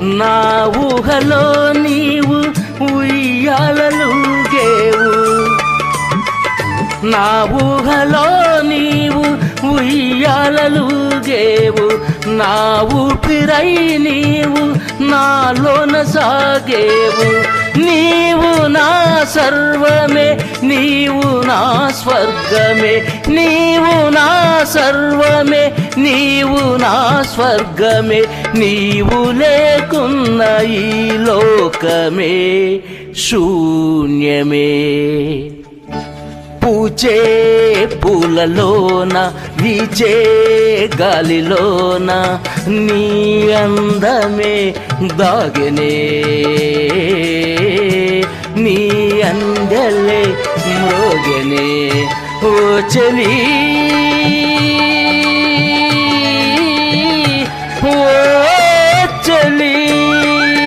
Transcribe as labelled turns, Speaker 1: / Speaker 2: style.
Speaker 1: నా ఊహలో నీవు ఉయ్యాలలుగేవు నా ఊహలో నీవు ఉయ్యాలలుగేవు నా ఊపిరై నీవు నాలోన సాగేవు. నీవు నా సర్వమే నీవు నా స్వర్గమే నీవు నా సర్వమే. నీవు నా స్వర్గమే నీవు లేకున్న ఈ లోకమే శూన్యమే. పూచే పూలలోన వీచే గాలిలోన నీ అందమే దాగనే. నీ అందలే మోగనే. ఓ చలీ